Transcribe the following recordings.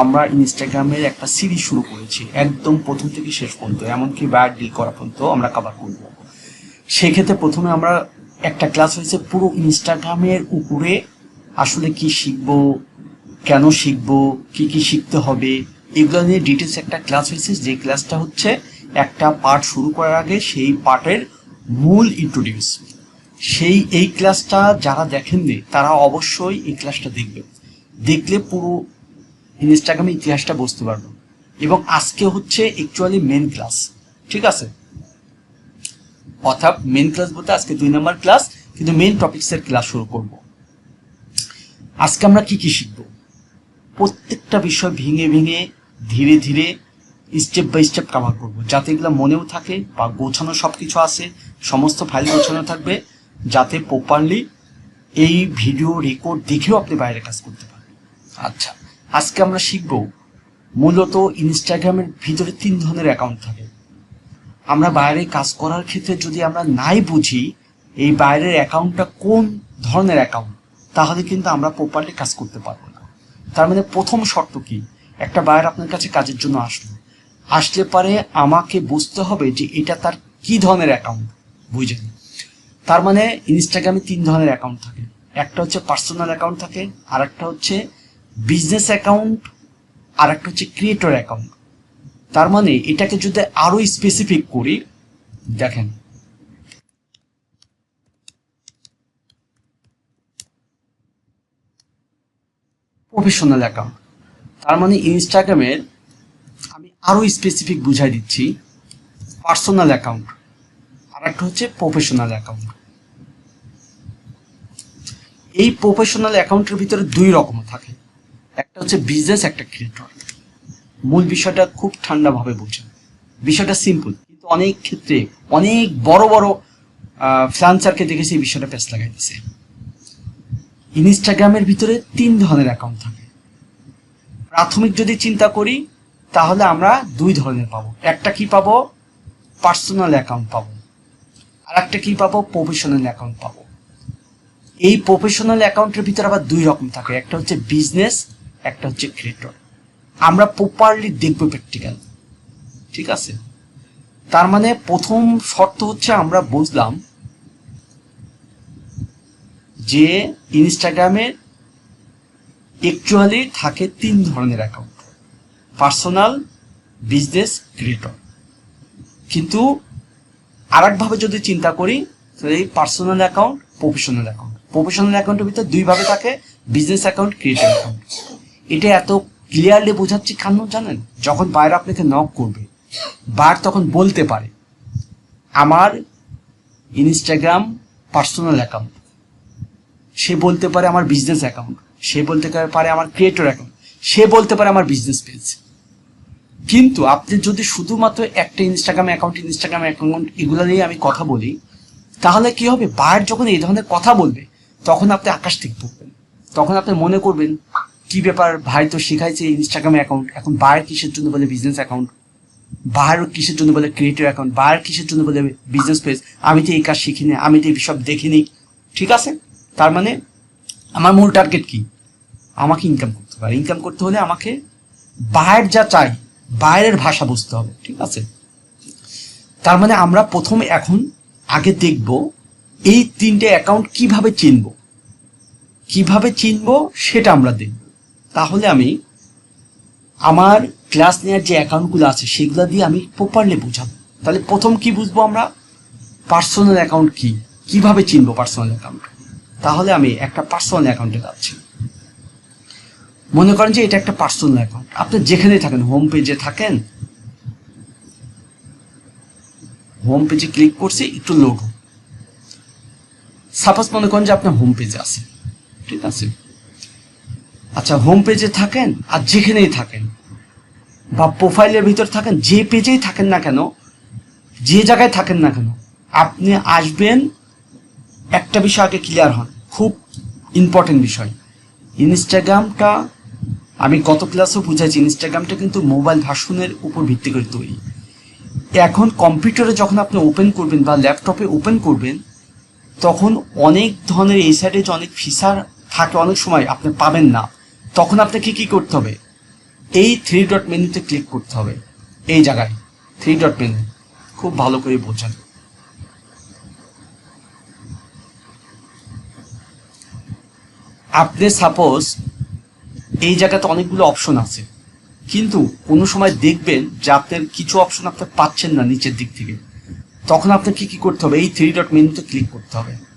আমরা ইনস্টাগ্রামের একটা সিরিজ শুরু করেছি, একদম প্রথম থেকে শেষ পর্যন্ত, এমনকি ব্যাড ডিল করা পর্যন্ত আমরা কভার করব। সেক্ষেত্রে প্রথমে আমরা একটা ক্লাস হয়েছে পুরো ইনস্টাগ্রামের উপরে আসলে কি শিখব, কেন শিখব, কি কি শিখতে হবে, এগুলো নিয়ে ডিটেলস একটা ক্লাস হয়েছে, যে ক্লাসটা হচ্ছে একটা পার্ট শুরু করার আগে সেই পার্টের মূল ইন্ট্রোডিউস সেই এই ক্লাসটা যারা দেখেননি, তারা অবশ্যই এই ক্লাসটা দেখবে। দেখলে পুরো ইনস্টাগ্রামে ইতিহাসটা বুঝতে পারব। এবং আজকে হচ্ছে অ্যাকচুয়ালি মেন ক্লাস ঠিক আছে? অর্থাৎ মেন ক্লাস বলতে আজকে দুই নম্বর ক্লাস কিন্তু মেন টপিক্সের ক্লাস শুরু করব। আজকে আমরা কি কি শিখব? প্রত্যেকটা বিষয় ভেঙে ভেঙে ধীরে ধীরে স্টেপ বাই স্টেপ কভার করব। যাতে এগুলো মনেও থাকে বা গোছানো সব কিছু আছে, সমস্ত ফাইল গোছানো থাকবে, যাতে প্রপারলি এই ভিডিও রেকর্ড দেখেও আপনি বাইরে কাজ করতে পারেন আচ্ছা। আজকে আমরা শিখব মূলত ইনস্টাগ্রামের ভিতরে তিন ধরনের অ্যাকাউন্ট থাকে। আমরা বাইরে কাজ করার ক্ষেত্রে যদি আমরা নাই বুঝি, এই বাইরের অ্যাকাউন্টটা কোন ধরনের অ্যাকাউন্ট তাহলে কিন্তু আমরা প্রপারলি কাজ করতে পারব না। তার মানে প্রথম শর্ত কি? একটা বাইরে আপনার কাছে কাজের জন্য আসলো। আসলে পারে আমাকে বুঝতে হবে যে এটা তার কি ধরনের অ্যাকাউন্ট বুঝেন। তার মানে ইনস্টাগ্রামে তিন ধরনের অ্যাকাউন্ট থাকে। একটা হচ্ছে পার্সোনাল অ্যাকাউন্ট থাকে আর একটা হচ্ছে বিজনেস অ্যাকাউন্ট আর একটা হচ্ছে ক্রিয়েটর অ্যাকাউন্ট তার মানে এটাকে যদি আরও স্পেসিফিক করি, দেখেন। প্রফেশনাল অ্যাকাউন্ট তার মানে ইনস্টাগ্রামের আমি আরও স্পেসিফিক বুঝাই দিচ্ছি। পার্সোনাল অ্যাকাউন্ট আর একটা হচ্ছে প্রফেশনাল অ্যাকাউন্ট এই প্রফেশনাল অ্যাকাউন্টের ভিতরে দুই রকম থাকে। একটা হচ্ছে বিজনেস একটা ক্রিয়েটর মূল বিষয়টা খুব ঠান্ডাভাবে বোঝেন বিষয়টা সিম্পল কিন্তু অনেক ক্ষেত্রে অনেক বড় বড় ফ্রান্সারকে দেখেছি এই বিষয়টা পেস লাগাইতেছে। ইনস্টাগ্রামের ভিতরে তিন ধরনের অ্যাকাউন্ট থাকে। প্রাথমিক যদি চিন্তা করি, তাহলে আমরা দুই ধরনের পাবো। একটা কি পাবো? পার্সোনাল অ্যাকাউন্ট পাবো। আর একটা কি পাবো? প্রফেশনাল অ্যাকাউন্ট পাবো। এই প্রফেশনাল অ্যাকাউন্টের ভিতরে আবার দুই রকম থাকে। একটা হচ্ছে বিজনেস একটা হচ্ছে ক্রিয়েটর আমরা প্রপারলি দেখব প্র্যাকটিক্যাল ঠিক আছে? তার মানে প্রথম শর্ত হচ্ছে আমরা বুঝলাম যে ইনস্টাগ্রামে অ্যাকচুয়ালি থাকে তিন ধরনের অ্যাকাউন্ট পার্সোনাল বিজনেস ক্রিয়েটর কিন্তু আরেকভাবে যদি চিন্তা করি এই personal account professional account professional অ্যাকাউন্টের ভিতরে দুইভাবে থাকে বিজনেস অ্যাকাউন্ট ক্রিয়েটর অ্যাকাউন্ট এটা এত ক্লিয়ারলি বোঝাচ্ছি কেন জানেন? যখন বাইরে আপনাকে নক করবে, বার তখন বলতে পারে। আমার ইনস্টাগ্রাম পার্সোনাল অ্যাকাউন্ট সে বলতে পারে আমার বিজনেস অ্যাকাউন্ট সে বলতে পারে আমার ক্রিয়েটর অ্যাকাউন্ট সে বলতে পারে আমার বিজনেস পেজ কিন্তু আপনি যদি শুধুমাত্র একটা ইনস্টাগ্রাম অ্যাকাউন্ট ইনস্টাগ্রাম অ্যাকাউন্ট এগুলো নিয়ে আমি কথা বলি, তাহলে কি হবে? বার যখন এই ধরনের কথা বলবে, তখন আপনি আকাশ থেকে পড়বেন। তখন আপনি মনে করবেন কি ব্যাপার ভাই তো শিখাইছে ইনস্টাগ্রাম অ্যাকাউন্ট এখন বাইরের কিসের জন্য বলে বিজনেস অ্যাকাউন্ট বাইরের কিসের জন্য বলে ক্রিয়েটিভ অ্যাকাউন্ট বাইরের কিসের জন্য বলে বিজনেস পেজ আমি তো এই কাজ শিখিনি আমি তো এইসব দেখিনি ঠিক আছে? তার মানে আমার মূল টার্গেট কি? আমাকে ইনকাম করতে হবে। ইনকাম করতে হলে আমাকে বাইরের যা চাই, বাইরের ভাষা বুঝতে হবে। ঠিক আছে? তার মানে আমরা প্রথম এখন আগে দেখব এই তিনটে অ্যাকাউন্ট কীভাবে চিনব। কীভাবে চিনব সেটা আমরা দেখব। তাহলে আমি আমার ক্লাস নেওয়ার যে অ্যাকাউন্টগুলো আছে, সেগুলো দিয়ে আমি প্রপারলি বুঝাবো। তাহলে প্রথম কি বুঝব আমরা? পার্সোনাল অ্যাকাউন্ট কি? কীভাবে চিনবো পার্সোনাল অ্যাকাউন্ট তাহলে আমি একটা পার্সোনাল অ্যাকাউন্টে যাচ্ছি। মনে করেন যে এটা একটা পার্সোনাল অ্যাকাউন্ট আপনি যেখানে থাকেন হোম পেজে থাকেন হোম পেজে ক্লিক করছি, একটু লোড সাপোজ মনে করেন যে আপনি হোম পেজে আছেন। ঠিক আছে? আচ্ছা হোম পেজে থাকেন আর যেখানেই থাকেন বা প্রোফাইলের ভিতর থাকেন, যে পেজেই থাকেন না কেন, যে জায়গায় থাকেন না কেন, আপনি আসবেন, একটা বিষয় আগে ক্লিয়ার হন, খুব ইম্পর্টেন্ট বিষয়। ইনস্টাগ্রামটা আমি গত ক্লাসেও বুঝাইছি, ইনস্টাগ্রামটা কিন্তু মোবাইল ভাষণের উপর ভিত্তি করে তৈরি। এখন কম্পিউটারে যখন আপনি ওপেন করবেন বা ল্যাপটপে ওপেন করবেন, তখন অনেক ধরনের এই সাইডে যে অনেক ফিচার থাকে, অনেক সময় আপনি পাবেন না। তখন আপনাকে কি করতে হবে? এই থ্রি ডট মেনুতে ক্লিক করতে হবে। এই জায়গায় থ্রি ডট মেনু খুব ভালো করে বোঝেন। আপনি সাপোজ এই জায়গাতে অনেকগুলো অপশন আছে। কিন্তু কোনো সময় দেখবেন যে আপনার কিছু অপশন আপনি পাচ্ছেন না নিচের দিক থেকে। তখন আপনাকে কি কি করতে হবে? এই থ্রি ডট মেনুতে ক্লিক করতে হবে।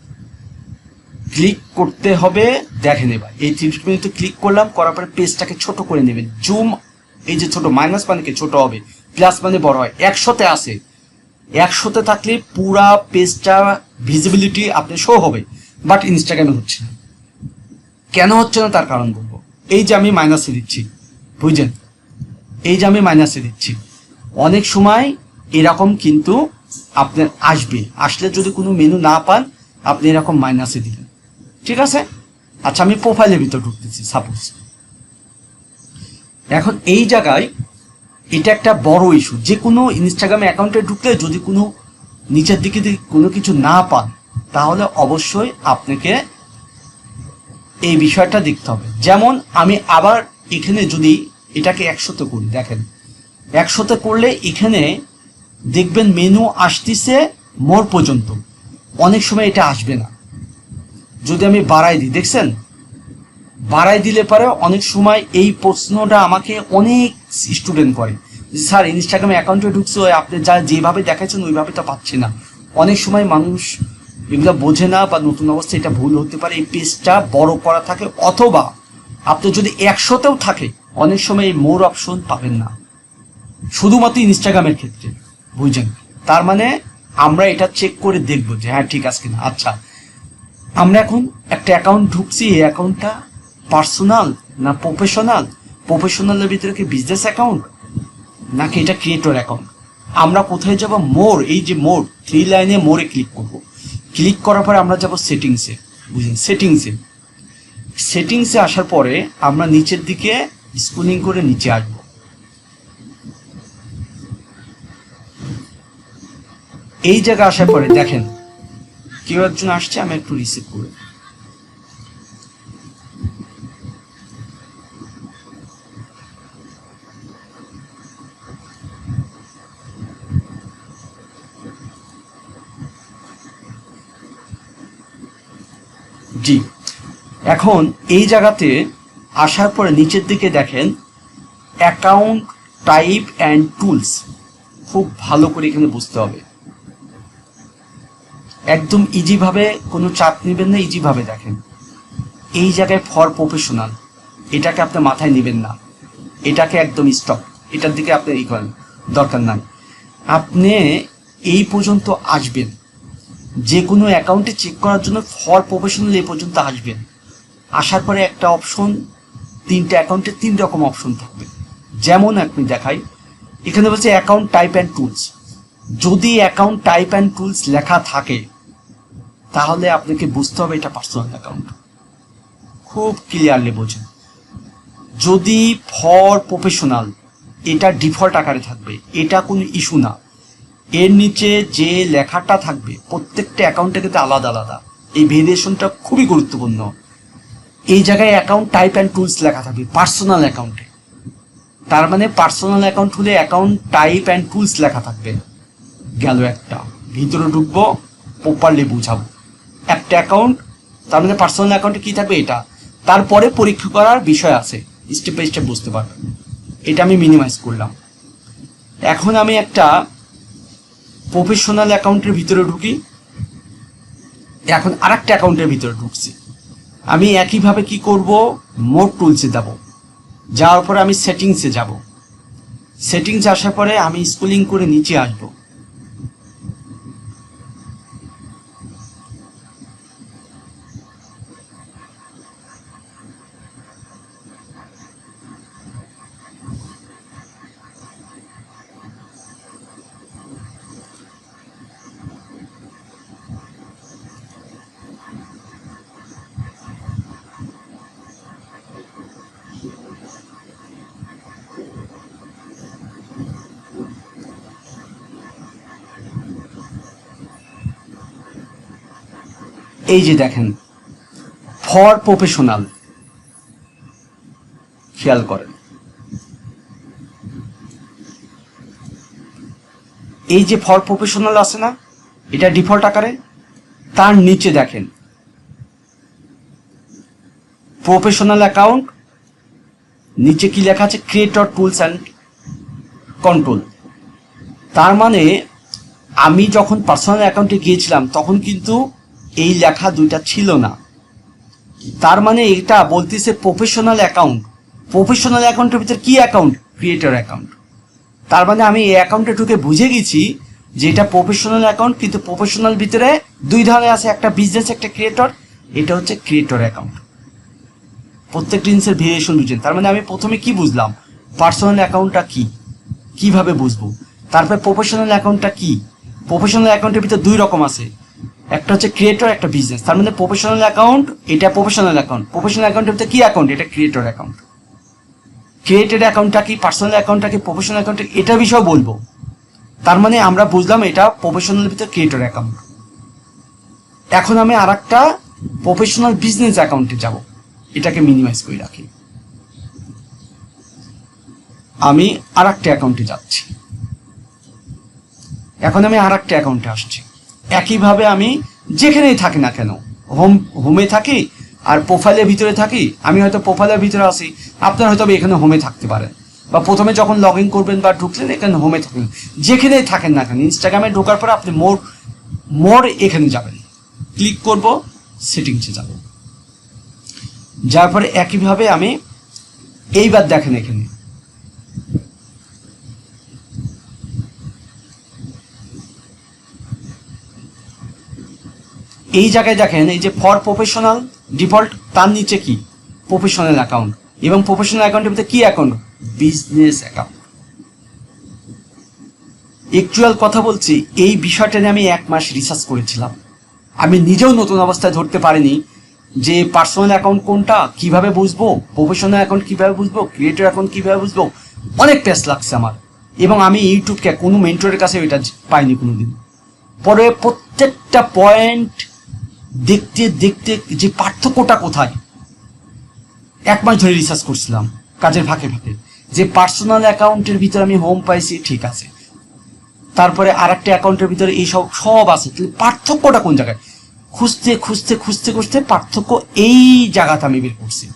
ক্লিক করতে হবে দেখেন এবার এই ডট মেনুতে ক্লিক করলাম, করার পরে পেজটাকে ছোট করে নেবেন জুম এই যে ছোট মাইনাস মানে কি? ছোট হবে। প্লাস মানে বড় হয়। একশোতে আসে। একশোতে থাকলে পুরা পেজটা ভিজিবিলিটি আপনি শো হবে। বাট ইনস্টাগ্রামে হচ্ছে না। কেন হচ্ছে না তার কারণ বলব। এই যে আমি মাইনাসে দিচ্ছি। বুঝছেন এই যে আমি মাইনাসে দিচ্ছি। অনেক সময় এরকম কিন্তু আপনার আসবে। আসলে যদি কোনো মেনু না পান, আপনি এরকম মাইনাসে দিলেন ঠিক আছে? আচ্ছা আমি প্রোফাইলের ভিতর ঢুকতেছি সাপোজ এখন এই জায়গায় এটা একটা বড় ইস্যু যে কোনো ইনস্টাগ্রামে অ্যাকাউন্টে ঢুকলে যদি কোনো নিচের দিকে কোনো কিছু না পান, তাহলে অবশ্যই আপনাকে এই বিষয়টা দেখতে হবে। যেমন আমি আবার এখানে যদি এটাকে একশোতে করি, দেখেন। একশোতে করলে এখানে দেখবেন মেনু আসতেছে মোর পর্যন্ত। অনেক সময় এটা আসবে না। যদি আমি বাড়াই দিই, দেখছেন? বাড়াই দিলে পরে অনেক সময় এই প্রশ্নটা আমাকে অনেক স্টুডেন্ট করে স্যার ইনস্টাগ্রামে অ্যাকাউন্টে ঢুকছে আপনি যা যেভাবে দেখাচ্ছেন, ওইভাবে তো পাচ্ছি না। অনেক সময় মানুষ এগুলো বোঝে না বা নতুন অবস্থায় এটা ভুল হতে পারে, এই পেজটা বড় করা থাকে, অথবা আপনি যদি একশোতেও থাকে, অনেক সময় এই মোর অপশন পাবেন না। শুধুমাত্র ইনস্টাগ্রামের ক্ষেত্রে, বুঝছেন? তার মানে আমরা এটা চেক করে দেখব যে হ্যাঁ ঠিক আছে কিনা? আচ্ছা আমরা এখন একটা অ্যাকাউন্ট ঢুকছি, এই অ্যাকাউন্টটা পার্সোনাল না প্রফেশনাল প্রফেশনালের ভিতরে কি বিজনেস অ্যাকাউন্ট নাকি এটা ক্রিয়েটর অ্যাকাউন্ট আমরা কোথায় যাব? মোর এই যে মোর থ্রি লাইনে মোরে ক্লিক করব। ক্লিক করার পরে আমরা যাব সেটিংসে বুঝলেন? সেটিংসে সেটিংসে আসার পরে আমরা নিচের দিকে স্কুলিং করে নিচে আসব। এই জায়গা আসার পরে দেখেন কেউ একজন আসছে, আমি একটু রিসিভ করে জি। এখন এই জায়গাতে আসার পরে নিচের দিকে দেখেন অ্যাকাউন্ট টাইপ অ্যান্ড টুলস খুব ভালো করে এখানে বুঝতে হবে। একদম ইজিভাবে কোনো চাপ নেবেন না ইজিভাবে দেখেন। এই জায়গায় ফর প্রফেশনাল এটাকে আপনি মাথায় নেবেন না। এটাকে একদম স্টপ এটার দিকে আপনি ই করেন, দরকার নাই। আপনি এই পর্যন্ত আসবেন। যে কোনো অ্যাকাউন্টে চেক করার জন্য ফর প্রফেশনাল এই পর্যন্ত আসবেন। আসার পরে একটা অপশন তিনটে অ্যাকাউন্টে তিন রকম অপশন থাকবে। যেমন আপনি দেখাই, এখানে বলছে অ্যাকাউন্ট টাইপ অ্যান্ড টুলস যদি অ্যাকাউন্ট টাইপ অ্যান্ড টুলস লেখা থাকে তাহলে আপনাকে বুঝতে হবে এটা পার্সোনাল অ্যাকাউন্ট খুব ক্লিয়ারলি বোঝেন। যদি ফর প্রফেশনাল এটা ডিফল্ট আকারে থাকবে, এটা কোনো ইস্যু না। এর নিচে যে লেখাটা থাকবে, প্রত্যেকটা অ্যাকাউন্টে কিন্তু আলাদা আলাদা। এই ভেরিয়েশনটা খুবই গুরুত্বপূর্ণ। এই জায়গায় অ্যাকাউন্ট টাইপ অ্যান্ড টুলস লেখা থাকবে পার্সোনাল অ্যাকাউন্টে তার মানে পার্সোনাল অ্যাকাউন্ট হলে অ্যাকাউন্ট টাইপ অ্যান্ড টুলস লেখা থাকবে। গেল একটা। ভিতরে ঢুকবো প্রপারলি বুঝাবো। একটা অ্যাকাউন্ট তার মানে পার্সোনাল অ্যাকাউন্টে কী থাকবে এটা? তারপরে পরীক্ষা করার বিষয় আছে স্টেপ বাই স্টেপ বুঝতে পারবেন এটা আমি মিনিমাইজ করলাম। এখন আমি একটা প্রফেশনাল অ্যাকাউন্টের ভিতরে ঢুকি। এখন আরেকটা অ্যাকাউন্টের ভিতরে ঢুকছি। আমি একইভাবে কি করব? মোট টুলসে যাব। যাওয়ার পরে আমি সেটিংসে যাব। সেটিংসে আসার পরে আমি স্কুলিং করে নিচে আসব। এই যে দেখেন ফর প্রফেশনাল খেয়াল করেন। এই যে ফর প্রফেশনাল আছে না, এটা ডিফল্ট আকারে, তার নিচে দেখেন প্রফেশনাল অ্যাকাউন্ট নিচে কি লেখা আছে? ক্রিয়েটর টুলস অ্যান্ড কন্ট্রোল তার মানে আমি যখন পার্সোনাল অ্যাকাউন্টে গিয়েছিলাম, তখন কিন্তু এই লেখা দুইটা ছিল না। তার মানে এটা বলতেছে প্রফেশনাল অ্যাকাউন্ট প্রফেশনাল অ্যাকাউন্টের ভিতরে কি অ্যাকাউন্ট ক্রিয়েটর অ্যাকাউন্ট তার মানে আমি এই অ্যাকাউন্টে ঢুকে বুঝে গেছি যে এটা প্রফেশনাল অ্যাকাউন্ট কিন্তু প্রফেশনাল ভিতরে দুই ধরনের আছে, একটা বিজনেস একটা ক্রিয়েটর এটা হচ্ছে ক্রিয়েটর অ্যাকাউন্ট প্রত্যেকটা জিনিসের ভেরিয়েশন বুঝছেন তার মানে আমি প্রথমে কি বুঝলাম? পার্সোনাল অ্যাকাউন্টটা কি? কীভাবে বুঝব? তারপরে প্রফেশনাল অ্যাকাউন্টটা কি? প্রফেশনাল অ্যাকাউন্টের ভিতরে দুই রকম আছে। একটা হচ্ছে ক্রিয়েটর একটা বিজনেস তার মধ্যে প্রফেশনাল অ্যাকাউন্ট এটা প্রফেশনাল অ্যাকাউন্ট প্রফেশনাল অ্যাকাউন্টের ভিতরে কি অ্যাকাউন্ট এটা ক্রিয়েটর অ্যাকাউন্ট ক্রিয়েটেড অ্যাকাউন্টটা কি পার্সোনাল অ্যাকাউন্টটা কি প্রফেশনাল অ্যাকাউন্ট এটা বিষয়ে বলব। তার মানে আমরা বুঝলাম এটা প্রফেশনাল ভিতরে ক্রিয়েটর অ্যাকাউন্ট এখন আমি আর একটা প্রফেশনাল বিজনেস অ্যাকাউন্টে যাব। এটাকে মিনিমাইজ করে রাখি। আমি আর একটা অ্যাকাউন্টে যাচ্ছি। এখন আমি আর একটা অ্যাকাউন্টে আসছি। একইভাবে আমি যেখানেই থাকি না কেন, হোম, হোমে থাকি আর প্রোফাইলের ভিতরে থাকি, আমি হয়তো প্রোফাইলের ভিতরে আসি আপনার হয়তো এখানে হোমে থাকতে পারেন। বা প্রথমে যখন লগ ইন করবেন বা ঢুকলেন, এখানে হোমে থাকবেন যেখানেই থাকেন না কেন ইনস্টাগ্রামে ঢোকার পরে আপনি মোর মোর এখানে যাবেন। ক্লিক করব সেটিংসে যাব। যার পরে একইভাবে আমি এইবার দেখেন এখানে। এই জায়গায় দেখেন, এই যে ফর প্রফেশনাল ডিফল্ট তার নিচে কি? প্রফেশনাল অ্যাকাউন্ট এবং প্রফেশনাল অ্যাকাউন্টের ভিতরে কি অ্যাকাউন্ট বিজনেস অ্যাকাউন্ট একচুয়াল কথা বলছি, এই বিষয়টা নিয়ে আমি এক মাস রিসার্চ করেছিলাম। আমি নিজেও নতুন অবস্থায় ধরতে পারিনি যে পার্সোনাল অ্যাকাউন্ট কোনটা, কীভাবে বুঝব প্রফেশনাল অ্যাকাউন্ট কীভাবে বুঝব ক্রিয়েটর অ্যাকাউন্ট কীভাবে বুঝব, অনেক পেস লাগছে আমার। এবং আমি ইউটিউবকে, কোনো মেন্টরের কাছে এটা পাইনি কোনোদিন। পরে প্রত্যেকটা পয়েন্ট দেখতে দেখতে যে পার্থক্যটা কোথায়? এক মাস ধরে রিসার্চ করছিলাম, কাজের ফাঁকে ফাঁকে। যে পার্সোনাল অ্যাকাউন্টের ভিতরে আমি হোম পাইছি, ঠিক আছে। তারপরে আর একটা অ্যাকাউন্টের ভিতরে এই সব আছে তাহলে পার্থক্যটা কোন জায়গায়? খুঁজতে খুঁজতে খুঁজতে খুঁজতে পার্থক্য এই জায়গাতে আমি বের করছি।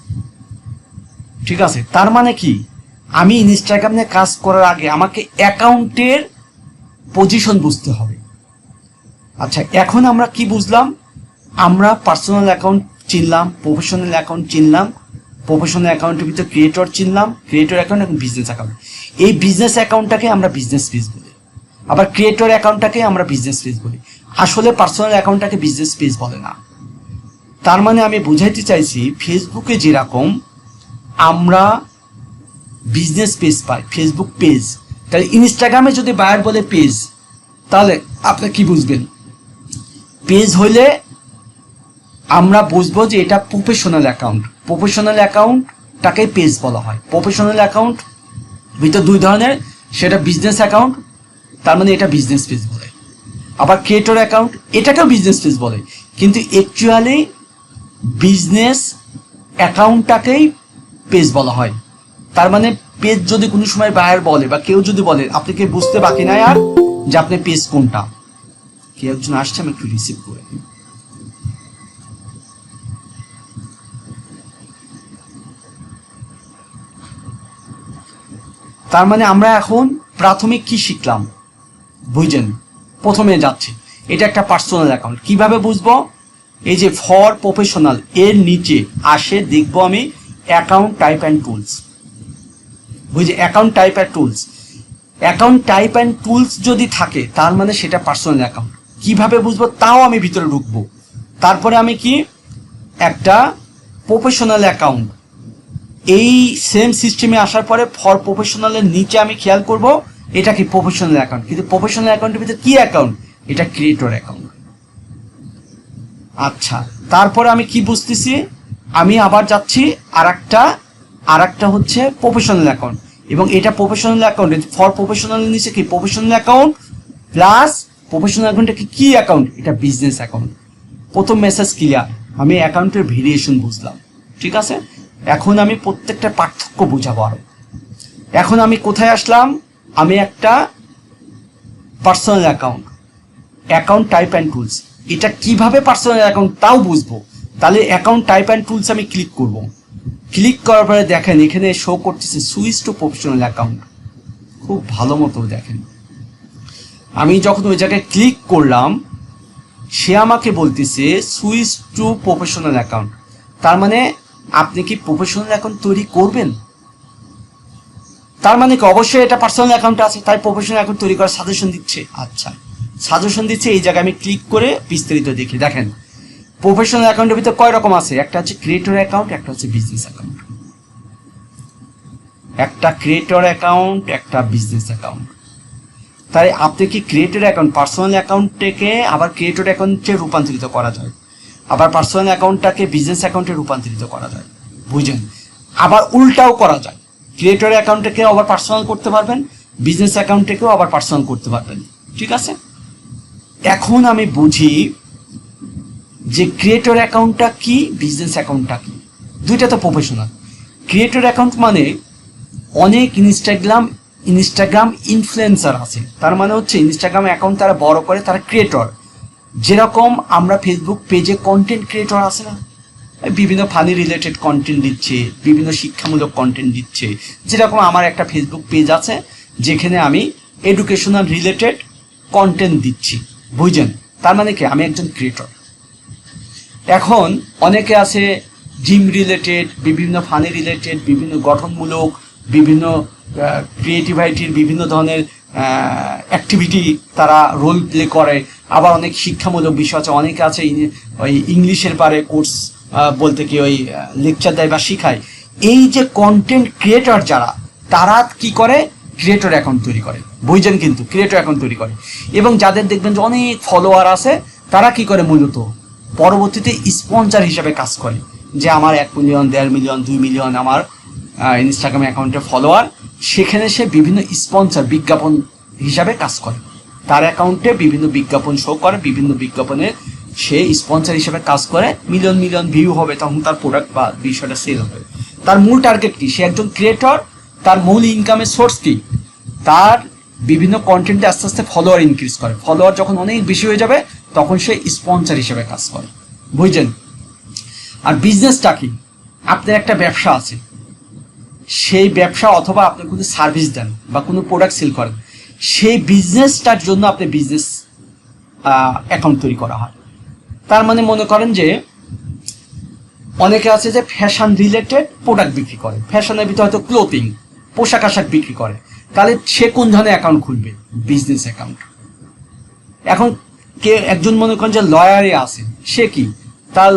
ঠিক আছে? তার মানে কি? আমি ইনস্টাগ্রাম কাজ করার আগে আমাকে অ্যাকাউন্টের পজিশন বুঝতে হবে। আচ্ছা এখন আমরা কি বুঝলাম? আমরা পার্সোনাল অ্যাকাউন্ট চিনলাম প্রফেশনাল অ্যাকাউন্ট চিনলাম প্রফেশনাল অ্যাকাউন্টের ভিতরে ক্রিয়েটর চিনলাম ক্রিয়েটর অ্যাকাউন্ট এবং বিজনেস অ্যাকাউন্ট এই বিজনেস অ্যাকাউন্টটাকে আমরা বিজনেস পেজ বলি। আবার ক্রিয়েটর অ্যাকাউন্টটাকে আমরা বিজনেস পেজ বলি। আসলে পার্সোনাল অ্যাকাউন্টটাকে বিজনেস পেজ বলে না। তার মানে আমি বুঝাইতে চাইছি ফেসবুকে যেরকম আমরা বিজনেস পেজ পাই ফেসবুক পেজ তাহলে ইনস্টাগ্রামে যদি বায়ার বলে পেজ তাহলে আপনি কি বুঝবেন? পেজ হইলে আমরা বুঝব যে এটা প্রফেশনাল অ্যাকাউন্ট প্রফেশনাল অ্যাকাউন্টটাকে পেজ বলা হয়। প্রফেশনাল অ্যাকাউন্ট ভিতর দুই ধরনের, সেটা বিজনেস অ্যাকাউন্ট তার মানে এটা বিজনেস পেজ বলে। আবার ক্রিয়েটর অ্যাকাউন্ট এটাকেও বিজনেস পেজ বলে। কিন্তু অ্যাকচুয়ালি বিজনেস অ্যাকাউন্টটাকেই পেজ বলা হয়। তার মানে পেজ যদি কোনো সময় বায়ার বলে বা কেউ যদি বলে, আপনি কি বুঝতে বাকি নাই আর যে আপনি পেজ কোনটা? কেউ একজন আসছে, আমি একটু রিসিভ করে তার মানে আমরা এখন প্রাথমিক কি শিখলাম? বুঝছেন প্রথমে যাচ্ছি। এটা একটা পার্সোনাল অ্যাকাউন্ট কীভাবে বুঝব? এই যে ফর প্রফেশনাল এর নিচে আসে দেখব আমি অ্যাকাউন্ট টাইপ অ্যান্ড টুলস বুঝে account type and tools account type and tools যদি থাকে, তার মানে সেটা পার্সোনাল অ্যাকাউন্ট কীভাবে বুঝব? তাও আমি ভিতরে ঢুকবো। তারপরে আমি কি? একটা প্রফেশনাল অ্যাকাউন্ট এই সেম সিস্টেমে আসার পরে ফর প্রফেশনালের নিচে আমি খেয়াল করব, এটা কি প্রফেশনাল অ্যাকাউন্ট কিন্তু প্রফেশনাল অ্যাকাউন্টের ভিতরে কি অ্যাকাউন্ট এটা ক্রিয়েটর অ্যাকাউন্ট আচ্ছা তারপরে আমি কি বুঝতেছি? আমি আবার যাচ্ছি আর একটা আর একটা হচ্ছে প্রফেশনাল অ্যাকাউন্ট এবং এটা প্রফেশনাল অ্যাকাউন্ট ফর প্রফেশনাল নিচে কি প্রফেশনাল অ্যাকাউন্ট প্লাস প্রফেশনাল অ্যাকাউন্টটা কি কি অ্যাকাউন্ট এটা বিজনেস অ্যাকাউন্ট প্রথম মেসেজ ক্লিয়ার আমি অ্যাকাউন্টের ভেরিয়েশন বুঝলাম। ঠিক আছে? এখন আমি প্রত্যেকটা পার্থক্য বোঝাবো আরও। এখন আমি কোথায় আসলাম? আমি একটা personal account account type and tools এটা কীভাবে পার্সোনাল অ্যাকাউন্ট তাও বুঝব। তাহলে অ্যাকাউন্ট টাইপ অ্যান্ড টুলস আমি ক্লিক করব। ক্লিক করার পরে দেখেন, এখানে শো করতেছে সুইচ টু প্রফেশনাল অ্যাকাউন্ট খুব ভালো মতো দেখেন। আমি যখন ওই জায়গায় ক্লিক করলাম, সে আমাকে বলতেছে সুইচ টু প্রফেশনাল অ্যাকাউন্ট তার মানে আপনি কি প্রফেশনাল অ্যাকাউন্ট তৈরি করবেন? তার মানে কি অবশ্যই এটা পার্সোনাল অ্যাকাউন্ট আছে, তাই প্রফেশনাল অ্যাকাউন্ট তৈরি করার সাজেশন দিচ্ছে। আচ্ছা সাজেশন দিচ্ছে, এই জায়গায় আমি ক্লিক করে বিস্তারিত দেখি। দেখেন প্রফেশনাল অ্যাকাউন্টের ভিতরে কয় রকম আছে? একটা হচ্ছে ক্রিয়েটর অ্যাকাউন্ট একটা হচ্ছে বিজনেস অ্যাকাউন্ট একটা ক্রিয়েটর অ্যাকাউন্ট একটা বিজনেস অ্যাকাউন্ট তাই আপনি কি ক্রিয়েটর অ্যাকাউন্ট পার্সোনাল অ্যাকাউন্টটাকে আবার ক্রিয়েটর অ্যাকাউন্টে রূপান্তরিত করা যায়? আবার পার্সোনাল অ্যাকাউন্টটাকে বিজনেস অ্যাকাউন্টে রূপান্তরিত করা যায়। বুঝেন আবার উল্টাও করা যায়। ক্রিয়েটর অ্যাকাউন্টটাকে আবার পার্সোনাল করতে পারবেন বিজনেস অ্যাকাউন্টটাকেও আবার পার্সোনাল করতে পারবেন। ঠিক আছে? এখন আমি বুঝি যে ক্রিয়েটর অ্যাকাউন্টটা কি বিজনেস অ্যাকাউন্টটা কি? দুইটা তো প্রফেশনাল ক্রিয়েটর অ্যাকাউন্ট মানে অনেক ইনস্টাগ্রাম ইনস্টাগ্রাম ইনফ্লুয়েন্সার আছে। তার মানে হচ্ছে ইনস্টাগ্রাম অ্যাকাউন্ট তারা বড় করে, তারা ক্রিয়েটর যেরকম আমরা ফেসবুক পেজে কন্টেন্ট ক্রিয়েটর আছে না, বিভিন্ন ফানি রিলেটেড কন্টেন্ট দিচ্ছে, বিভিন্ন শিক্ষামূলক কন্টেন্ট দিচ্ছে। যেরকম আমার একটা ফেসবুক পেজ আছে, যেখানে আমি এডুকেশনাল রিলেটেড কন্টেন্ট দিচ্ছি। বুঝছেন? তার মানে কি? আমি একজন ক্রিয়েটর এখন অনেকে আছে জিম রিলেটেড বিভিন্ন ফানি রিলেটেড বিভিন্ন গঠনমূলক, বিভিন্ন ক্রিয়েটিভিটির বিভিন্ন ধরনের অ্যাক্টিভিটি তারা রোল প্লে করে। আবার অনেক শিক্ষামূলক বিষয় আছে। অনেকে আছে ওই ইংলিশের পারে কোর্স বলতে কি ওই লেকচার দেয় বা শিখায়। এই যে কন্টেন্ট ক্রিয়েটর যারা, তারা কি করে? ক্রিয়েটর অ্যাকাউন্ট তৈরি করে। বুঝছেন কিন্তু? ক্রিয়েটর অ্যাকাউন্ট তৈরি করে। এবং যাদের দেখবেন যে অনেক ফলোয়ার আছে, তারা কি করে মূলত? পরবর্তীতে স্পন্সার হিসাবে কাজ করে। যে আমার এক মিলিয়ন দেড় মিলিয়ন দুই মিলিয়ন আমার ইনস্টাগ্রাম অ্যাকাউন্টে ফলোয়ার সেখানে সে বিভিন্ন স্পন্সর বিজ্ঞাপন হিসাবে কাজ করে। তার অ্যাকাউন্টে বিভিন্ন বিজ্ঞাপন শো করে, বিভিন্ন বিজ্ঞাপনে সে স্পন্সর হিসাবে কাজ করে। মিলিয়ন মিলিয়ন ভিউ হবে তখন তার প্রোডাক্ট বা বিষয়টা সেল হবে। তার মূল টার্গেট কি? সে একজন ক্রিয়েটর তার মূল ইনকামের সোর্স কি? তার বিভিন্ন কন্টেন্টে আস্তে আস্তে ফলোয়ার ইনক্রিজ করে। ফলোয়ার যখন অনেক বেশি হয়ে যাবে, তখন সে স্পন্সর হিসেবে কাজ করে। বুঝছেন? আর বিজনেসটা কি? আপনার একটা ব্যবসা আছে। সেই ব্যবসা অথবা আপনি কোনো সার্ভিস দেন বা কোনো প্রোডাক্ট সেল করেন, সেই বিজনেসটার জন্য আপনি বিজনেস অ্যাকাউন্ট তৈরি করা হয়। তার মানে মনে করেন যে, অনেকে আছে যে ফ্যাশন রিলেটেড প্রোডাক্ট বিক্রি করে। ফ্যাশনের ভিতরে হয়তো ক্লোথিং পোশাক আশাক বিক্রি করে। তাহলে সে কোন ধরনের অ্যাকাউন্ট খুলবে? বিজনেস অ্যাকাউন্ট এখন কে, একজন মনে করেন যে লয়ারে আছে, সে কি? তার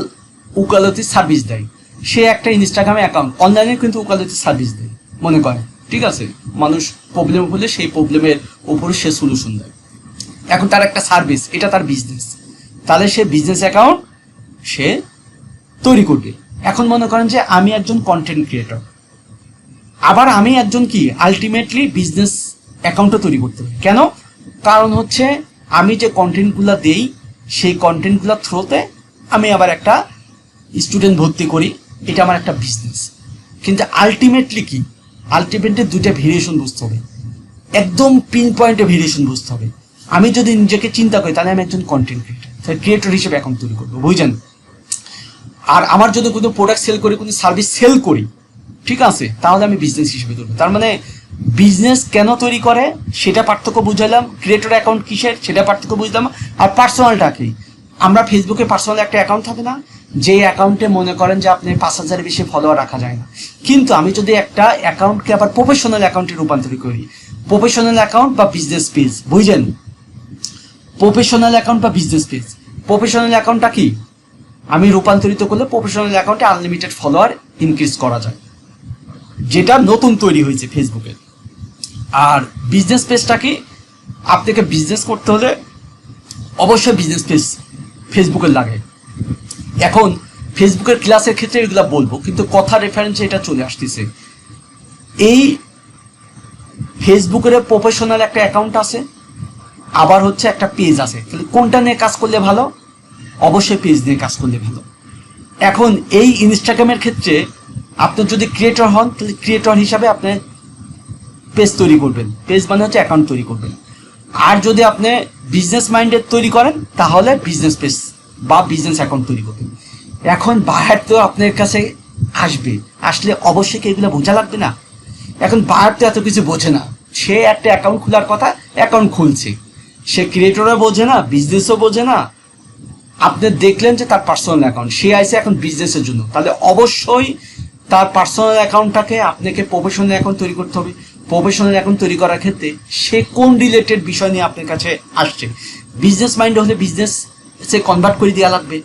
উকালতি সার্ভিস দেয়। সে একটা ইনস্টাগ্রামে অ্যাকাউন্ট অনলাইনে কিন্তু উকালতির সার্ভিস দেয়, মনে করেন ঠিক আছে? মানুষ প্রবলেম হলে সেই প্রবলেমের উপরে সে সলিউশন দেয়। এখন তার একটা সার্ভিস এটা তার বিজনেস তাহলে সে বিজনেস অ্যাকাউন্ট সে তৈরি করবে। এখন মনে করেন যে আমি একজন কন্টেন্ট ক্রিয়েটর আবার আমি একজন কি? আলটিমেটলি বিজনেস অ্যাকাউন্টও তৈরি করতে পারি। কেন? কারণ হচ্ছে আমি যে কন্টেন্টগুলো দেই, সেই কন্টেন্টগুলোর থ্রোতে আমি আবার একটা স্টুডেন্ট ভর্তি করি। এটা আমার একটা বিজনেস কিন্তু আলটিমেটলি কি? আলটিমেটলি দুইটা ভেরিয়েশন বুঝতে হবে। একদম পিন পয়েন্টে ভেরিয়েশন বুঝতে হবে। আমি যদি নিজেকে চিন্তা করি, তাহলে আমি একজন কন্টেন্ট ক্রিয়েটর ক্রিয়েটর হিসেবে এখন তৈরি করব, বুঝছেন? আর আমার যদি কোনো প্রোডাক্ট সেল করি, কোনো সার্ভিস সেল করি, ঠিক আছে? তাহলে আমি বিজনেস হিসেবে ধরবো। তার মানে বিজনেস কেন তৈরি করে? সেটা পার্থক্য বুঝালাম। ক্রিয়েটর অ্যাকাউন্ট কিসের? সেটা পার্থক্য বুঝলাম। আর পার্সোনালটা কি? আমরা ফেসবুকে পার্সোনাল একটা অ্যাকাউন্ট থাকে না, যে অ্যাকাউন্টে মনে করেন যে আপনি পাঁচ হাজারের বেশি ফলোয়ার রাখা যায় না। কিন্তু আমি যদি একটা অ্যাকাউন্টকে আবার প্রফেশনাল অ্যাকাউন্টে রূপান্তরিত করি প্রফেশনাল অ্যাকাউন্ট বা বিজনেস পেজ বুঝলেন? প্রফেশনাল অ্যাকাউন্ট বা বিজনেস পেজ প্রফেশনাল অ্যাকাউন্টটা কি? আমি রূপান্তরিত করলে প্রফেশনাল অ্যাকাউন্টে আনলিমিটেড ফলোয়ার ইনক্রিজ করা যায়। যেটা নতুন তৈরি হয়েছে ফেসবুকে আর বিজনেস পেজটা কি আপনাকে বিজনেস করতে হলে অবশ্যই বিজনেস পেজ ফেসবুকের লাগে। এখন ফেসবুকের ক্লাসের ক্ষেত্রে এগুলো বলব, কিন্তু কথা রেফারেন্সে এটা চলে আসতেছে। এই ফেসবুকের প্রফেশনাল একটা অ্যাকাউন্ট আছে, আবার হচ্ছে একটা পেজ আছে। তাহলে কোনটা নিয়ে কাজ করলে ভালো? অবশ্যই পেজ নিয়ে কাজ করলে ভালো। এখন এই ইনস্টাগ্রামের ক্ষেত্রে আপনি যদি ক্রিয়েটর হন, তাহলে ক্রিয়েটর হিসাবে আপনি পেজ তৈরি করবেন। পেজ মানে হচ্ছে অ্যাকাউন্ট তৈরি করবেন। আর যদি আপনি বিজনেস মাইন্ডেড তৈরি করেন, তাহলে বিজনেস পেজ বা বিজনেস অ্যাকাউন্ট তৈরি করবেন। এখন বাহার তো আপনার কাছে আসবে। আসলে অবশ্যই এগুলো বোঝা লাগবে না? এখন বাহার তো এত কিছু বোঝে না। সে একটা অ্যাকাউন্ট খোলার কথা অ্যাকাউন্ট খুলছে। সে ক্রিয়েটরও বোঝে না বিজনেসও বোঝে না। আপনি দেখলেন যে তার পার্সোনাল অ্যাকাউন্ট সে আইসে এখন বিজনেসের জন্য। তাহলে অবশ্যই তার পার্সোনাল অ্যাকাউন্টটাকে আপনাকে প্রফেশনাল অ্যাকাউন্ট তৈরি করতে হবে। প্রফেশনাল অ্যাকাউন্ট তৈরি করার ক্ষেত্রে সে কোন রিলেটেড বিষয় নিয়ে আপনার কাছে আসছে? বিজনেস মাইন্ড হলে বিজনেস সে কনভার্ট করে দেওয়া লাগবে।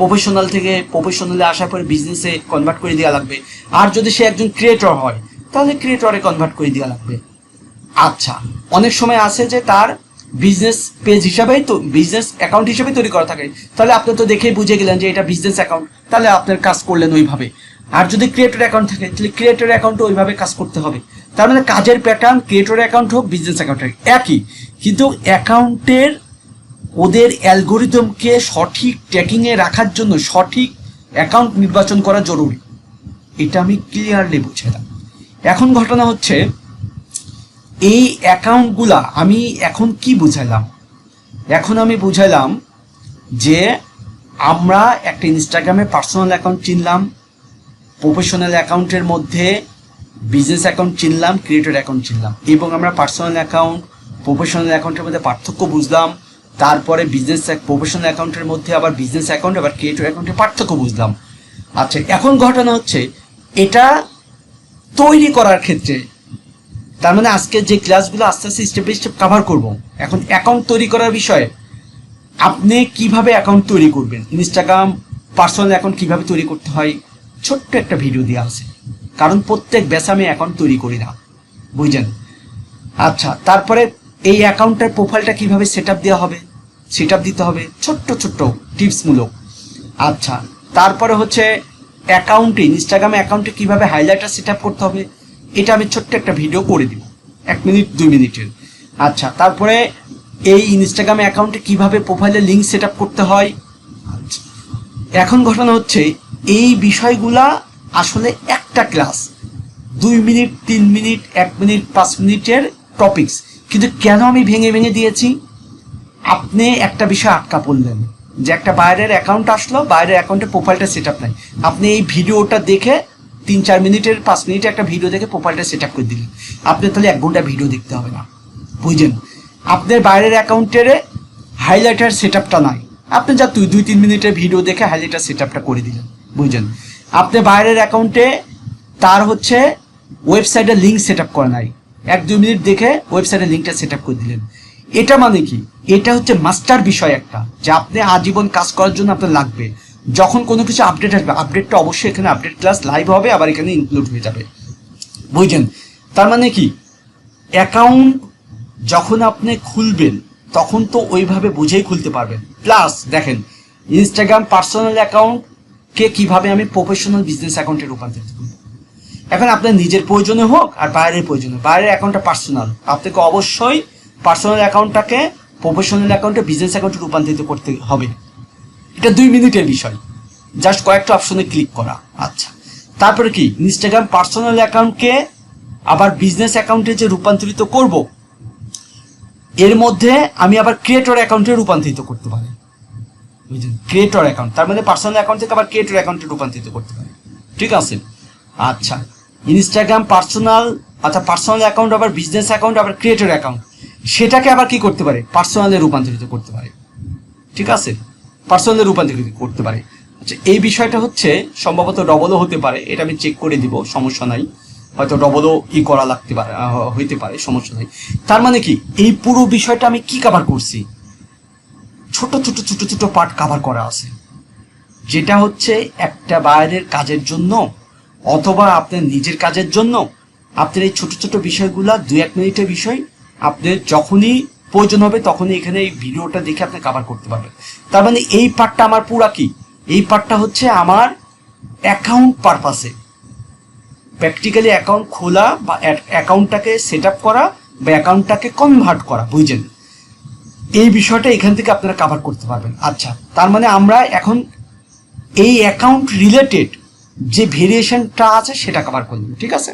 প্রফেশনাল থেকে প্রফেশনালে আসার পরে বিজনেসে কনভার্ট করে দেওয়া লাগবে। আর যদি সে একজন ক্রিয়েটর হয়, তাহলে ক্রিয়েটরে কনভার্ট করে দেওয়া লাগবে। আচ্ছা অনেক সময় আছে যে তার বিজনেস পেজ হিসাবেই তো বিজনেস অ্যাকাউন্ট হিসেবে তৈরি করা থাকে। তাহলে আপনি তো দেখেই বুঝে গেলেন যে এটা বিজনেস অ্যাকাউন্ট তাহলে আপনার কাজ করলেন ওইভাবে। আর যদি ক্রিয়েটর অ্যাকাউন্ট থাকে, তাহলে ক্রিয়েটর অ্যাকাউন্টও ওইভাবে কাজ করতে হবে। তার মানে কাজের প্যাটার্ন ক্রিয়েটর অ্যাকাউন্ট হোক বিজনেস অ্যাকাউন্ট হোক, একই। কিন্তু অ্যাকাউন্টের ওদের অ্যালগোরিদমকে সঠিক ট্র্যাকিংয়ে রাখার জন্য সঠিক অ্যাকাউন্ট নির্বাচন করা জরুরি। এটা আমি ক্লিয়ারলি বুঝালাম। এখন ঘটনা হচ্ছে, এই অ্যাকাউন্টগুলা আমি এখন কি বুঝাইলাম এখন আমি বুঝাইলাম যে আমরা একটা ইনস্টাগ্রামে পার্সোনাল অ্যাকাউন্ট চিনলাম প্রফেশনাল অ্যাকাউন্টের মধ্যে বিজনেস অ্যাকাউন্ট চিনলাম ক্রিয়েটর অ্যাকাউন্ট চিনলাম এবং আমরা পার্সোনাল অ্যাকাউন্ট প্রফেশনাল অ্যাকাউন্টের মধ্যে পার্থক্য বুঝলাম। তারপরে বিজনেস প্রফেশনাল অ্যাকাউন্টের মধ্যে আবার বিজনেস অ্যাকাউন্ট আবার ক্রিয়েটর অ্যাকাউন্টের পার্থক্য বুঝলাম। আচ্ছা এখন ঘটনা হচ্ছে, এটা তৈরি করার ক্ষেত্রে, তার মানে আজকে যে ক্লাসগুলো আস্তে আস্তে স্টেপ বাই স্টেপ কভার করব, এখন অ্যাকাউন্ট তৈরি করার বিষয়ে আপনি কীভাবে অ্যাকাউন্ট তৈরি করবেন? ইনস্টাগ্রাম পার্সোনাল অ্যাকাউন্ট কীভাবে তৈরি করতে হয়? ছোট্ট একটা ভিডিও দেওয়া আছে। কারণ প্রত্যেক ব্যাসে আমি অ্যাকাউন্ট তৈরি করি না। বুঝলেন আচ্ছা তারপরে এই অ্যাকাউন্টের প্রোফাইলটা কীভাবে সেট দেওয়া হবে? সেট দিতে হবে ছোট্ট ছোট্ট টিপসমূলক আচ্ছা তারপরে হচ্ছে অ্যাকাউন্টে ইনস্টাগ্রামে অ্যাকাউন্টে কীভাবে হাইলাইটার সেট করতে হবে, এটা আমি ছোট্ট একটা ভিডিও করে দিব। এক মিনিট, দুই মিনিটের। আচ্ছা তারপরে এই ইনস্টাগ্রামে অ্যাকাউন্টে কীভাবে প্রোফাইলে লিঙ্ক সেট করতে হয়? এখন ঘটনা হচ্ছে, এই বিষয়গুলা আসলে একটা ক্লাস দুই মিনিট তিন মিনিট এক মিনিট পাঁচ মিনিটের টপিকস কিন্তু কেন আমি ভেঙে ভেঙে দিয়েছি? আপনি একটা বিষয় আটকা পড়লেন, যে একটা বাইরের অ্যাকাউন্ট আসলো, বাইরের অ্যাকাউন্টে প্রোফাইলটা সেট আপ নাই। আপনি এই ভিডিওটা দেখে তিন, চার মিনিটের পাঁচ মিনিটে একটা ভিডিও দেখে প্রোফাইলটা সেট আপ করে দিলেন। আপনি তাহলে এক ঘণ্টা ভিডিও দেখতে হবে না। বুঝলেন? আপনার বাইরের অ্যাকাউন্টের হাইলাইটার সেট আপটা নাই। আপনি যা দুই দুই, তিন মিনিটের ভিডিও দেখে হাইলাইটার সেট আপটা করে দিলেন। বুঝলেন? আপনি বাইরের অ্যাকাউন্টে তার হচ্ছে ওয়েবসাইটের লিঙ্ক সেট আপ করা নাই। এক, দুই মিনিট দেখে ওয়েবসাইটের লিঙ্কটা সেট আপ করে দিলেন। এটা মানে কি? এটা হচ্ছে মাস্টার বিষয় একটা, যে আপনি আজীবন কাজ করার জন্য আপনার লাগবে। যখন কোনো কিছু আপডেট আসবে আপডেটটা অবশ্যই এখানে আপডেট ক্লাস লাইভ হবে, আবার এখানে ইনক্লুড হয়ে যাবে। বুঝলেন? তার মানে কি? অ্যাকাউন্ট যখন আপনি খুলবেন, তখন তো ওইভাবে বুঝেই খুলতে পারবেন। প্লাস দেখেন ইনস্টাগ্রাম পার্সোনাল অ্যাকাউন্টকে কীভাবে আমি প্রফেশনাল বিজনেস অ্যাকাউন্টে রূপান্তরিত করব? এখন আপনার নিজের প্রয়োজনে হোক আর বাইরের প্রয়োজনে বাইরের অ্যাকাউন্টটা পার্সোনাল আপনাকে অবশ্যই পার্সোনাল অ্যাকাউন্টটাকে প্রফেশনাল অ্যাকাউন্টে বিজনেস অ্যাকাউন্টে রূপান্তরিত করতে হবে। এটা দুই মিনিটের বিষয়। জাস্ট কয়েকটা অপশনে ক্লিক করা। আচ্ছা। তারপরে কি? ইনস্টাগ্রাম পার্সোনাল অ্যাকাউন্টকে আবার বিজনেস অ্যাকাউন্টে যে রূপান্তরিত করব, এর মধ্যে আমি আবার ক্রিয়েটর অ্যাকাউন্টে রূপান্তরিত করতে পারি। বুঝলেন ক্রিয়েটর অ্যাকাউন্ট তার মানে পার্সোনাল অ্যাকাউন্ট থেকে আবার ক্রিয়েটর অ্যাকাউন্টে রূপান্তরিত করতে পারি। ঠিক আছে? আচ্ছা ইনস্টাগ্রাম পার্সোনাল আচ্ছা পার্সোনাল অ্যাকাউন্ট আবার বিজনেস অ্যাকাউন্ট আবার ক্রিয়েটর অ্যাকাউন্ট সেটাকে আবার কি করতে পারে? পার্সোনালে রূপান্তরিত করতে পারে। ঠিক আছে? পার্সোনালে রূপান্তরিত করতে পারে। আচ্ছা এই বিষয়টা হচ্ছে সম্ভবত ডবলও হতে পারে, এটা আমি চেক করে দিব, সমস্যা নাই। হয়তো ডবলও ই করা লাগতে পারে হইতে পারে, সমস্যা নাই। তার মানে কি? এই পুরো বিষয়টা আমি কি কাভার করছি? ছোট ছোট ছোট ছোট পার্ট কাভার করা আছে। যেটা হচ্ছে একটা বাইরের কাজের জন্য অথবা আপনার নিজের কাজের জন্য আপনার এই ছোট ছোট বিষয়গুলা দু এক মিনিটের বিষয় আপনার যখনই প্রয়োজন হবে তখনই এখানে এই ভিডিওটা দেখে আপনি কাভার করতে পারবেন। তার মানে এই পার্টটা আমার পুরা কি? এই পার্টটা হচ্ছে আমার অ্যাকাউন্ট পারপাসে প্র্যাকটিক্যালি অ্যাকাউন্ট খোলা বা অ্যাকাউন্টটাকে সেট আপ করা বা অ্যাকাউন্টটাকে কনভার্ট করা, বুঝছেন? এই বিষয়টা এখান থেকে আপনারা কাভার করতে পারবেন। আচ্ছা তার মানে আমরা এখন এই অ্যাকাউন্ট রিলেটেড যে ভেরিয়েশনটা আছে সেটা কভার করলাম ঠিক আছে?